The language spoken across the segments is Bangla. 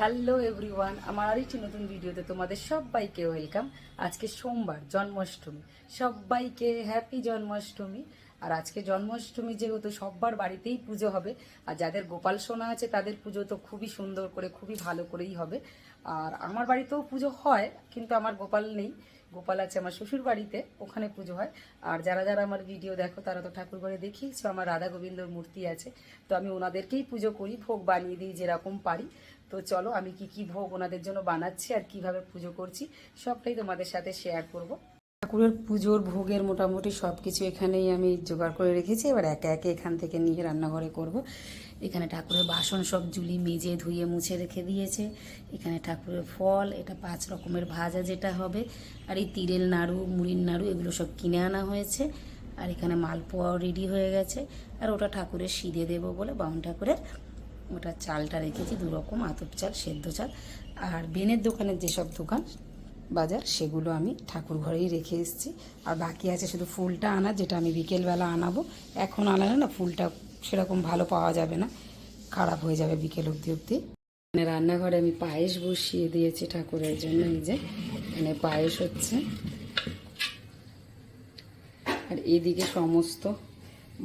হ্যালো এভরিওয়ান আমার আর একটি নতুন ভিডিওতে তোমাদের সবাইকে ওয়েলকাম আজকে সোমবার, জন্মাষ্টমী। সবাইকে হ্যাপি জন্মাষ্টমী। আর আজকে জন্মাষ্টমী যেহেতু সব্বার বাড়িতেই পুজো হবে, আর যাদের গোপাল সোনা আছে তাদের পুজো তো খুবই সুন্দর করে, খুবই ভালো করেই হবে। আর আমার বাড়িতেও পুজো হয়, কিন্তু আমার গোপাল নেই। গোপাল আছে আমার শ্বশুর বাড়িতে, ওখানে পুজো হয়। আর যারা যারা আমার ভিডিও দেখো, তারা তো ঠাকুর ঘরে দেখিয়েছো, আমার রাধা গোবিন্দর মূর্তি আছে। তো আমি ওনাদেরকেই পুজো করি, ভোগ বানিয়ে দিই যেরকম পারি। তো চলো আমি কি কি ভোগ ওনাদের জন্য বানাচ্ছি আর কীভাবে পুজো করছি, সবটাই তোমাদের সাথে শেয়ার করব। ঠাকুরের পুজোর ভোগের মোটামুটি সব কিছু এখানেই আমি জোগাড় করে রেখেছি, এবার একে একে এখান থেকে নিয়ে রান্নাঘরে করব। এখানে ঠাকুরের বাসন সব জুলি মেজে ধুয়ে মুছে রেখে দিয়েছে, এখানে ঠাকুরের ফল, এটা পাঁচ রকমের ভাজা যেটা হবে, আর এই তিরেল নাড়ু, মুড়ির নাড়ু, এগুলো সব কিনে আনা হয়েছে, আর এখানে মালপোয়াও রেডি হয়ে গেছে, আর ওটা ঠাকুরের সিঁধে দেবো বলে বাউন ঠাকুরের ওটা চালটা রেখেছি, দু রকম আতপ চাল, সেদ্ধ চাল। আর বেনের দোকানের যেসব দোকান, বাজার, সেগুলো আমি ঠাকুর ঘরেই রেখে এসেছি। আর বাকি আছে শুধু ফুলটা আনা, যেটা আমি বিকেলবেলা আনাবো। এখন আনালে না ফুলটা সেরকম ভালো পাওয়া যাবে না, খারাপ হয়ে যাবে বিকেল অবধি অবধি। মানে রান্নাঘরে আমি পায়েস বসিয়ে দিয়েছি ঠাকুরের জন্য এই যে এখানে পায়েস হচ্ছে। আর এদিকে সমস্ত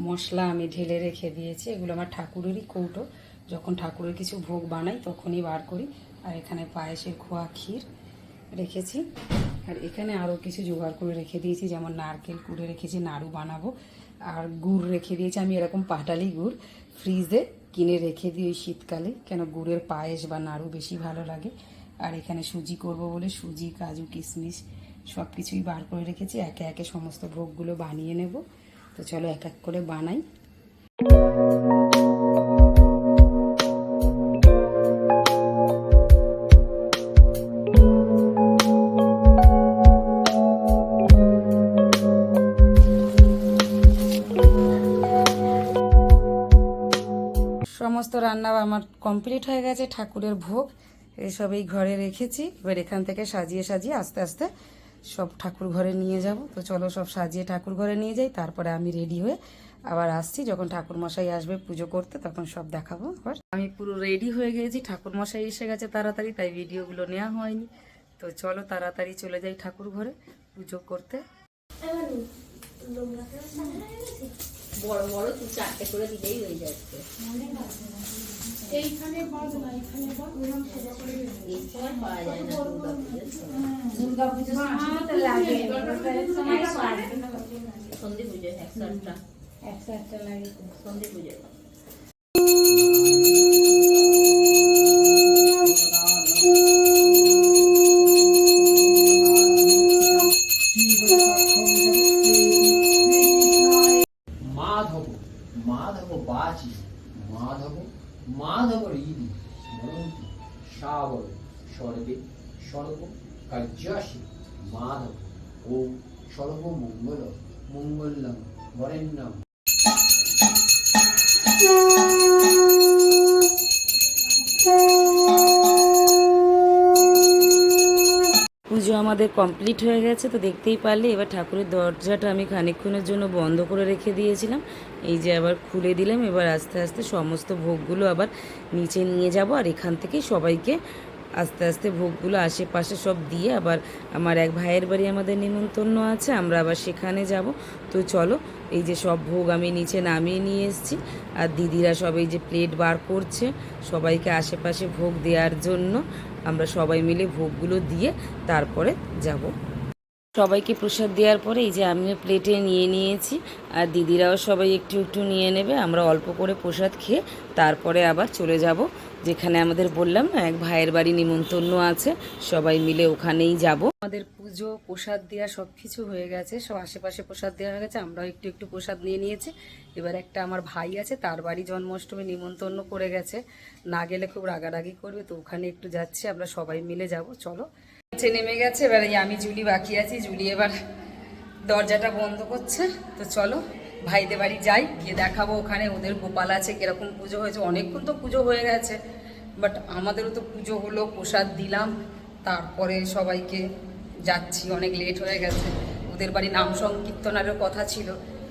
মশলা আমি ঢেলে রেখে দিয়েছি, এগুলো আমার ঠাকুরেরই কৌটো। যখন ঠাকুরের কিছু ভোগ বানাই তখনই বার করি। আর এখানে পায়েসের খোয়া ক্ষীর রেখেছি। আর এখানে আরও কিছু জোগাড় করে রেখে দিয়েছি। যেমন নারকেল কুড়ে রেখেছি, নাড়ু বানাবো। আর গুড় রেখে দিয়েছি। আমি এরকম পাটালি গুড় ফ্রিজে কিনে রেখে দিই শীতকালে। কেন গুড়ের পায়েস বা নাড়ু বেশি ভালো লাগে। আর এখানে সুজি করব বলে সুজি, কাজু, কিশমিশ সব কিছুই বার করে রেখেছি। একে একে সমস্ত ভোগগুলো বানিয়ে নেব। তো চলো এক এক করে বানাই। আমার কমপ্লিট হয়ে গেছে ঠাকুরের ভোগ। এসব এই ঘরে রেখেছি। এবার এখান থেকে সাজিয়ে সাজিয়ে আস্তে আস্তে সব ঠাকুর ঘরে নিয়ে যাব। তো চলো সব সাজিয়ে ঠাকুর ঘরে নিয়ে যাই। তারপরে আমি রেডি হয়ে আবার আসছি। যখন ঠাকুর মশাই আসবে পুজো করতে, তখন সব দেখাবো আবার। আমি পুরো রেডি হয়ে গেছি। ঠাকুর মশাই এসে গেছে তাড়াতাড়ি, তাই ভিডিওগুলো নেওয়া হয়নি। তো চলো তাড়াতাড়ি চলে যাই ঠাকুর ঘরে পুজো করতে। বড় বড় চারটে করে দিলেই হয়ে যাচ্ছে। এইখানে বল না এখানে বল ওরকম সোজা করে এই সময় পাওয়া যায় না দুর্গা পুজোর সময়। দুর্গা পুজোর সময় তো লাগে সন্ধি পুজো একশো আটটা একশো একটা লাগে। সন্ধি পুজো শাবল সর্বে সর্ব কার্যাসী মাধব ও সর্বমঙ্গল মঙ্গলম বরেণ্যম। পুজো আমাদের কমপ্লিট হয়ে গেছে, তো দেখতেই পারলে এবার ঠাকুরের দরজাটা আমি খানিকক্ষণের জন্য বন্ধ করে রেখে দিয়েছিলাম। এই যে আবার খুলে দিলাম, এবার আস্তে আস্তে সমস্ত ভোগগুলো আবার নিচে নিয়ে যাব, আর এখান থেকেই সবাইকে আস্তে আস্তে ভোগগুলো আশেপাশে সব দিয়ে আবার আমার এক ভাইয়ের বাড়ি আমাদের নিমন্ত্রণ আছে, আমরা আবার সেখানে যাব। তো চলো, এই যে সব ভোগ আমি নিচে নামিয়ে নিয়ে এসেছি। আর দিদিরা সব এই যে প্লেট বার করছে, সবাইকে আশেপাশে ভোগ দেওয়ার জন্য আমরা সবাই মিলে ভোগগুলো দিয়ে তারপরে যাব। সবাইকে প্রসাদ দেওয়ার পরে এই যে আমিও প্লেটে নিয়ে নিয়েছি, আর দিদিরাও সবাই একটু একটু নিয়ে নেবে, আমরা অল্প করে প্রসাদ খেয়ে তারপরে আবার চলে যাব। যেখানে আমাদের বললাম এক ভাইয়ের বাড়ি নিমন্ত্রণ আছে, সবাই মিলে ওখানেই যাব। আমাদের পুজো, প্রসাদ দেওয়া সব কিছু হয়ে গেছে, সব আশেপাশে প্রসাদ দেওয়া হয়ে গেছে, আমরাও একটু একটু প্রসাদ নিয়ে নিয়েছি। এবার একটা আমার ভাই আছে, তার বাড়ি জন্মাষ্টমী নিমন্ত্রণ করে গেছে। না গেলে খুব রাগারাগি করবে, তো ওখানে একটু যাচ্ছি, আমরা সবাই মিলে যাব, চলো। নিচে নেমে গেছে, এবার এই আমি জুলি বাকি আছি। জুলি এবার দরজাটা বন্ধ করছে। তো চলো, ভাইদের বাড়ি যাই, গিয়ে দেখাবো ওখানে ওদের গোপাল আছে, কীরকম পুজো হয়েছে। অনেকক্ষণ তো পুজো হয়ে গেছে বাট আমাদেরও তো পুজো হলো, প্রসাদ দিলাম, তারপরে সবাইকে যাচ্ছি, অনেক লেট হয়ে গেছে। ওদের বাড়ি নাম সংকীর্তনারও কথা ছিল,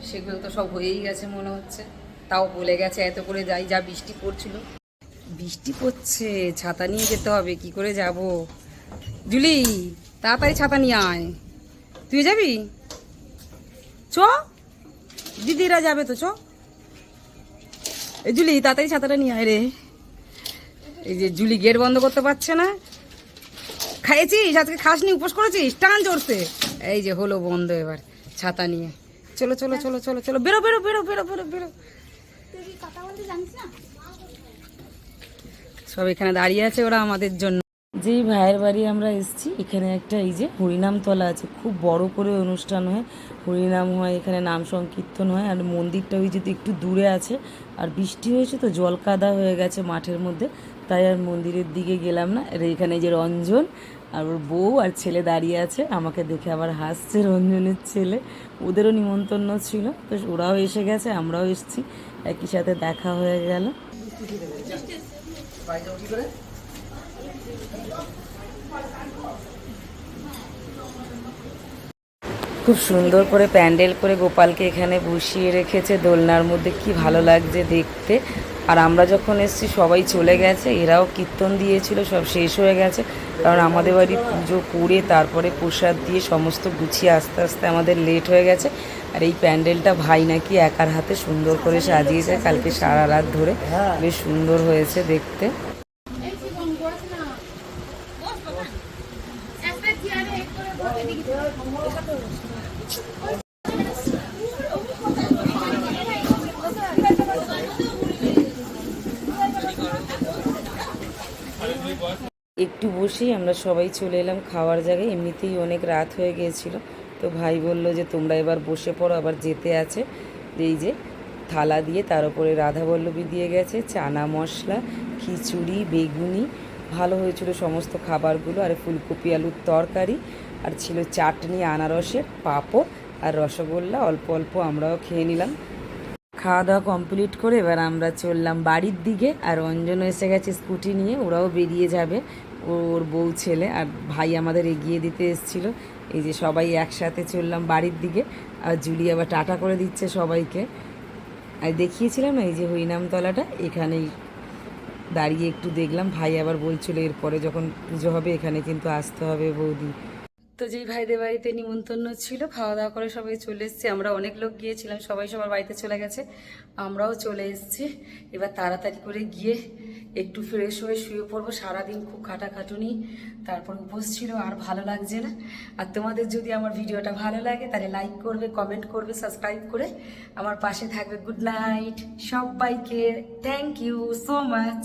সেগুলো তো সব হয়েই গেছে মনে হচ্ছে। তাও বলে গেছে, এত করে যাই, যা বৃষ্টি পড়ছিল। বৃষ্টি পড়ছে, ছাতা নিয়ে যেতে হবে, কি করে যাব? জুলি তাড়াতাড়ি ছাতা নিয়ে আয়। তুই যাবি? চ। দিদিরা যাবে তো চ। এই জুলি তাড়াতাড়ি ছাতাটা নিয়ে আয় রে। এই যে জুলি গেট বন্ধ করতে পারছে না। খাইয়েছিস? আজকে খাসনি উপোস করেছিস? টান চড়ছে এই যে হলো বন্ধ এবার ছাতা নিয়ে। চলো চলো চলো চলো চলো বেরো বেরো বেরো বেরো বেরো বেরো। সব এখানে দাঁড়িয়ে আছে ওরা আমাদের জন্য। যেই ভাইয়ের বাড়ি আমরা এসেছি, এখানে একটা এই যে হরিনামতলা আছে, খুব বড় করে অনুষ্ঠান হয়। হরিনাম হয়, এখানে নাম সংকীর্তন হয়, আর মন্দিরটা ওই যদি একটু দূরে আছে। আর বৃষ্টি হয়েছে তো, জল কাদা হয়ে গেছে মাঠের মধ্যে। তাই আর মন্দিরের দিকে গেলাম না। আর এখানে যে রঞ্জন, আর ওর বউ আর ছেলে দাঁড়িয়ে আছে। আমাকে দেখে আবার হাসছে রঞ্জনের ছেলে। ওদেরও নিমন্ত্রণ ছিল। তো ওরাও এসে গেছে, আমরাও এসেছি। একই সাথে দেখা হয়ে গেল। খুব সুন্দর করে প্যান্ডেল করে গোপালকে এখানে বসিয়ে রেখেছে। দোলনার মধ্যে কি ভালো লাগছে দেখতে। আর আমরা যখন এসেছি, সবাই চলে গেছে। এরাও কীর্তন দিয়েছিল, সব শেষ হয়ে গেছে। কারণ আমাদের বাড়ি পুজো করে তারপরে প্রসাদ দিয়ে সমস্ত গুছিয়ে আস্তে আস্তে আমাদের লেট হয়ে গেছে। আর এই প্যান্ডেলটা ভাই নাকি একার হাতে সুন্দর করে সাজিয়েছে। কালকে সারা রাত ধরে বেশ সুন্দর হয়েছে দেখতে। একটু বসেই আমরা সবাই চলে এলাম খাওয়ার জায়গায়। এমনিতেই অনেক রাত হয়ে গিয়েছিল। তো ভাই বলল যে, তোমরা এবার বসে পড়ো, আবার যেতে আছে। এই যে থালা দিয়ে তার উপরে রাধাবল্লভী দিয়ে গেছে, চানা মশলা, খিচুড়ি, বেগুনি ভালো হয়েছিল সমস্ত খাবারগুলো, আর ফুলকপি, আলুর তরকারি, আর ছিল চাটনি, আনারসের পাঁপড়, আর রসগোল্লা, অল্প অল্প আমরাও খেয়ে নিলাম। খাওয়া দাওয়া কমপ্লিট করে এবার আমরা চললাম বাড়ির দিকে, আর অঞ্জন এসে গেছে স্কুটি নিয়ে, ওরাও বেরিয়ে যাবে। ওর বউ ছেলে আর ভাই আমাদের এগিয়ে দিতে এসেছিল। এই যে সবাই একসাথে চললাম বাড়ির দিকে, আর জুলি আবার টাটা করে দিচ্ছে সবাইকে। আর দেখিয়েছিলাম না এই যে হরিনামতলাটা, এখানেই দাঁড়িয়ে একটু দেখলাম, ভাই আবার বলছিল এরপরে যখন পুজো হবে এখানে কিন্তু আসতে হবে বৌদি। তো যেই ভাইদের বাড়িতে নিমন্ত্রণ ছিল, খাওয়া দাওয়া করে সবাই চলে এসেছি। আমরা অনেক লোক গিয়েছিলাম, সবাই সবার বাড়িতে চলে গেছে। আমরাও চলে এসেছি। এবার তাড়াতাড়ি করে গিয়ে একটু ফ্রেশ হয়ে শুয়ে পড়ব। সারাদিন খুব খাটাখাটুনি, তারপর উপোস ছিল, আর ভালো লাগছে না। আর তোমাদের যদি আমার ভিডিওটা ভালো লাগে, তাহলে লাইক করবে কমেন্ট করবে সাবস্ক্রাইব করে আমার পাশে থাকবে। গুড নাইট সবাইকে। Thank you so much